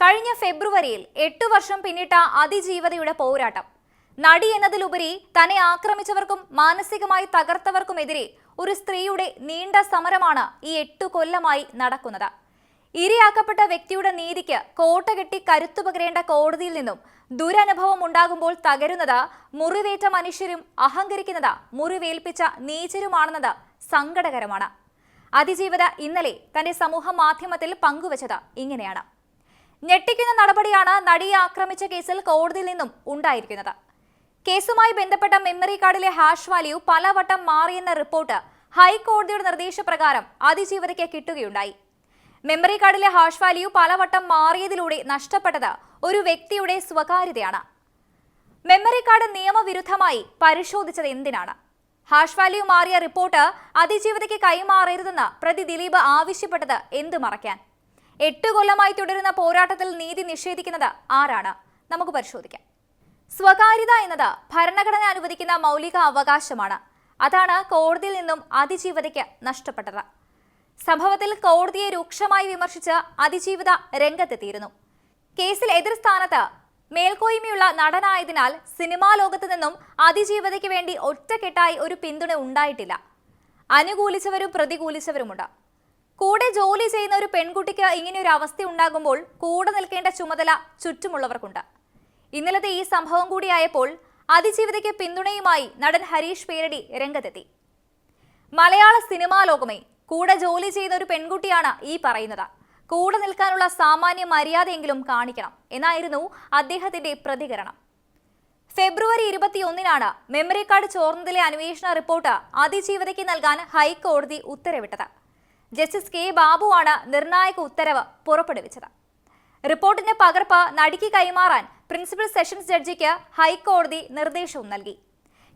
കഴിഞ്ഞ ഫെബ്രുവരിയിൽ എട്ടു വർഷം പിന്നിട്ട അതിജീവതയുടെ പോരാട്ടം. നടി എന്നതിലുപരി തന്നെ ആക്രമിച്ചവർക്കും മാനസികമായി തകർത്തവർക്കുമെതിരെ ഒരു സ്ത്രീയുടെ നീണ്ട സമരമാണ് ഈ എട്ടു കൊല്ലമായി നടക്കുന്നത്. ഇരയാക്കപ്പെട്ട വ്യക്തിയുടെ നീതിക്ക് കോട്ട കെട്ടി കരുത്തു പകരേണ്ട കോടതിയിൽ നിന്നും ദുരനുഭവം ഉണ്ടാകുമ്പോൾ തകരുന്നത് മുറിവേറ്റ മനുഷ്യരും അഹങ്കരിക്കുന്നത് മുറിവേൽപ്പിച്ച നീചരുമാണെന്നത് സങ്കടകരമാണ്. അതിജീവിത ഇന്നലെ തന്റെ സമൂഹ മാധ്യമത്തിൽ പങ്കുവച്ചത് ഇങ്ങനെയാണ്. ഞെട്ടിക്കുന്ന നടപടിയാണ് നടിയെ ആക്രമിച്ച കേസിൽ കോടതിയിൽ നിന്നും ഉണ്ടായിരിക്കുന്നത്. കേസുമായി ബന്ധപ്പെട്ട മെമ്മറി കാർഡിലെ ഹാഷ് വാല്യൂ പലവട്ടം മാറിയെന്ന റിപ്പോർട്ട് ഹൈക്കോടതിയുടെ നിർദ്ദേശപ്രകാരം അതിജീവതയ്ക്ക് കിട്ടുകയുണ്ടായി. മെമ്മറി കാർഡിലെ ഹാഷ് വാല്യൂ പലവട്ടം മാറിയതിലൂടെ നഷ്ടപ്പെട്ടത് ഒരു വ്യക്തിയുടെ സ്വകാര്യതയാണ്. മെമ്മറി കാർഡ് നിയമവിരുദ്ധമായി പരിശോധിച്ചത് എന്തിനാണ്? ഹാഷ് വാല്യൂ മാറിയ റിപ്പോർട്ട് അതിജീവതയ്ക്ക് കൈമാറരുതെന്ന് പ്രതി ദിലീപ് ആവശ്യപ്പെട്ടത് എന്തു മറയ്ക്കാൻ? എട്ട് കൊല്ലമായി തുടരുന്ന പോരാട്ടത്തിൽ നീതി നിഷേധിക്കുന്നത് ആരാണ്? നമുക്ക് പരിശോധിക്കാം. സ്വകാര്യത എന്നത് ഭരണഘടന അനുവദിക്കുന്ന മൗലിക അവകാശമാണ്. അതാണ് കോടതിയിൽ നിന്നും അതിജീവതയ്ക്ക് നഷ്ടപ്പെട്ടത്. സംഭവത്തിൽ കോടതിയെ രൂക്ഷമായി വിമർശിച്ച് അതിജീവിത രംഗത്തെത്തിയിരുന്നു. കേസിൽ എതിർ സ്ഥാനത്ത് മേൽക്കോയ്മയുള്ള നടനായതിനാൽ സിനിമാ ലോകത്ത് നിന്നും അതിജീവിതയ്ക്ക് വേണ്ടി ഒറ്റക്കെട്ടായി ഒരു പിന്തുണ ഉണ്ടായിട്ടില്ല. അനുകൂലിച്ചവരും പ്രതികൂലിച്ചവരുമുണ്ട്. കൂടെ ജോലി ചെയ്യുന്ന ഒരു പെൺകുട്ടിക്ക് ഇങ്ങനെ ഒരു അവസ്ഥ ഉണ്ടാകുമ്പോൾ കൂടെ നിൽക്കേണ്ട ചുമതല ചുറ്റുമുള്ളവർക്കുണ്ട്. ഇന്നലത്തെ ഈ സംഭവം കൂടിയായപ്പോൾ അതിജീവിതയ്ക്ക് പിന്തുണയുമായി നടൻ ഹരീഷ് പേരടി രംഗത്തെത്തി. മലയാള സിനിമാ ലോകമേ കൂടെ ജോലി ചെയ്യുന്ന ഒരു പെൺകുട്ടിയാണ് ഈ പറയുന്നത്. കൂടെ നിൽക്കാനുള്ള സാമാന്യ മര്യാദയെങ്കിലും കാണിക്കണം എന്നായിരുന്നു അദ്ദേഹത്തിന്റെ പ്രതികരണം. ഫെബ്രുവരി ഇരുപത്തിയൊന്നിനാണ് മെമ്മറി കാർഡ് ചോർന്നതിലെ അന്വേഷണ റിപ്പോർട്ട് അതിജീവിതയ്ക്ക് നൽകാൻ ഹൈക്കോടതി ഉത്തരവിട്ടത്. ജസ്റ്റിസ് കെ ബാബുവാണ് നിർണായക ഉത്തരവ് പുറപ്പെടുവിച്ചത്. റിപ്പോർട്ടിന്റെ പകർപ്പ് നടിക്ക് കൈമാറാൻ പ്രിൻസിപ്പൽ സെഷൻസ് ജഡ്ജിക്ക് ഹൈക്കോടതി നിർദ്ദേശവും നൽകി.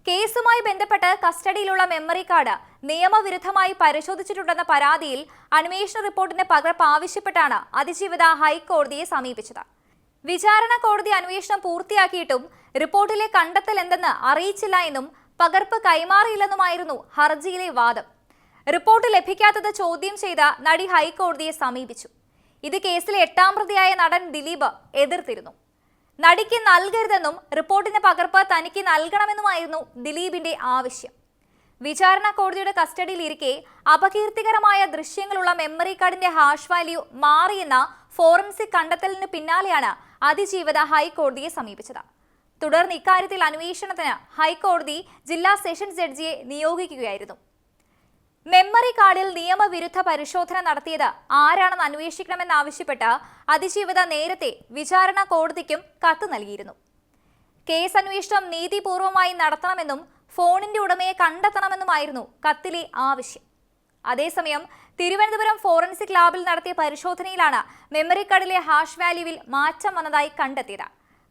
കേസുമായി ബന്ധപ്പെട്ട് കസ്റ്റഡിയിലുള്ള മെമ്മറി കാർഡ് നിയമവിരുദ്ധമായി പരിശോധിച്ചിട്ടുണ്ടെന്ന പരാതിയിൽ അന്വേഷണ റിപ്പോർട്ടിന്റെ പകർപ്പ് ആവശ്യപ്പെട്ടാണ് അതിജീവിത ഹൈക്കോടതിയെ സമീപിച്ചത്. വിചാരണ കോടതി അന്വേഷണം പൂർത്തിയാക്കിയിട്ടും റിപ്പോർട്ടിലെ കണ്ടെത്തൽ എന്തെന്ന് അറിയിച്ചില്ല എന്നും പകർപ്പ് കൈമാറിയില്ലെന്നുമായിരുന്നു ഹർജിയിലെ വാദം. റിപ്പോർട്ട് ലഭിക്കാത്തത് ചോദ്യം ചെയ്ത നടി ഹൈക്കോടതിയെ സമീപിച്ചു. ഇത് കേസിലെ എട്ടാം പ്രതിയായ നടൻ ദിലീപ് എതിർത്തിരുന്നു. നടിക്ക് നൽകരുതെന്നും റിപ്പോർട്ടിന്റെ പകർപ്പ് തനിക്ക് നൽകണമെന്നുമായിരുന്നു ദിലീപിന്റെ ആവശ്യം. വിചാരണ കോടതിയുടെ കസ്റ്റഡിയിലിരിക്കെ അപകീർത്തികരമായ ദൃശ്യങ്ങളുള്ള മെമ്മറി കാർഡിന്റെ ഹാഷ് വാല്യൂ മാറിയെന്ന ഫോറൻസിക് കണ്ടെത്തലിന് പിന്നാലെയാണ് അതിജീവിത ഹൈക്കോടതിയെ സമീപിച്ചത്. തുടർന്ന് ഇക്കാര്യത്തിൽ അന്വേഷണത്തിന് ഹൈക്കോടതി ജില്ലാ സെഷൻസ് ജഡ്ജിയെ നിയോഗിക്കുകയായിരുന്നു. മെമ്മറി കാർഡിൽ നിയമവിരുദ്ധ പരിശോധന നടത്തിയത് ആരാണെന്ന് അന്വേഷിക്കണമെന്നാവശ്യപ്പെട്ട് അതിജീവിത നേരത്തെ വിചാരണ കോടതിക്കും കത്ത് നൽകിയിരുന്നു. കേസ് അന്വേഷണം നീതിപൂർവമായി നടത്തണമെന്നും ഫോണിന്റെ ഉടമയെ കണ്ടെത്തണമെന്നുമായിരുന്നു കത്തിലെ ആവശ്യം. അതേസമയം തിരുവനന്തപുരം ഫോറൻസിക് ലാബിൽ നടത്തിയ പരിശോധനയിലാണ് മെമ്മറി കാർഡിലെ ഹാഷ് വാല്യൂവിൽ മാറ്റം വന്നതായി കണ്ടെത്തിയത്.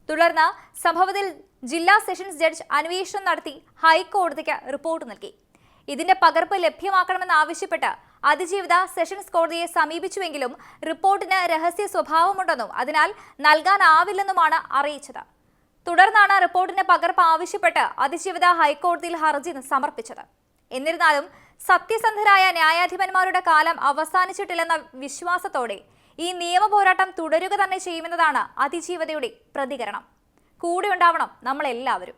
തുടർന്ന് സംഭവത്തിൽ ജില്ലാ സെഷൻസ് ജഡ്ജ് അന്വേഷണം നടത്തി ഹൈക്കോടതിക്ക് റിപ്പോർട്ട് നൽകി. ഇതിന്റെ പകർപ്പ് ലഭ്യമാക്കണമെന്നാവശ്യപ്പെട്ട് അതിജീവിത സെഷൻസ് കോടതിയെ സമീപിച്ചുവെങ്കിലും റിപ്പോർട്ടിന് രഹസ്യ സ്വഭാവമുണ്ടെന്നും അതിനാൽ നൽകാനാവില്ലെന്നുമാണ് അറിയിച്ചത്. തുടർന്നാണ് റിപ്പോർട്ടിന്റെ പകർപ്പ് ആവശ്യപ്പെട്ട് അതിജീവിത ഹൈക്കോടതിയിൽ ഹർജി സമർപ്പിച്ചത്. എന്നിരുന്നാലും സത്യസന്ധരായ ന്യായാധിപന്മാരുടെ കാലം അവസാനിച്ചിട്ടില്ലെന്ന വിശ്വാസത്തോടെ ഈ നിയമ പോരാട്ടം തുടരുക തന്നെ ചെയ്യുമെന്നതാണ് അതിജീവിതയുടെ പ്രതികരണം. കൂടെ ഉണ്ടാവണം നമ്മളെല്ലാവരും.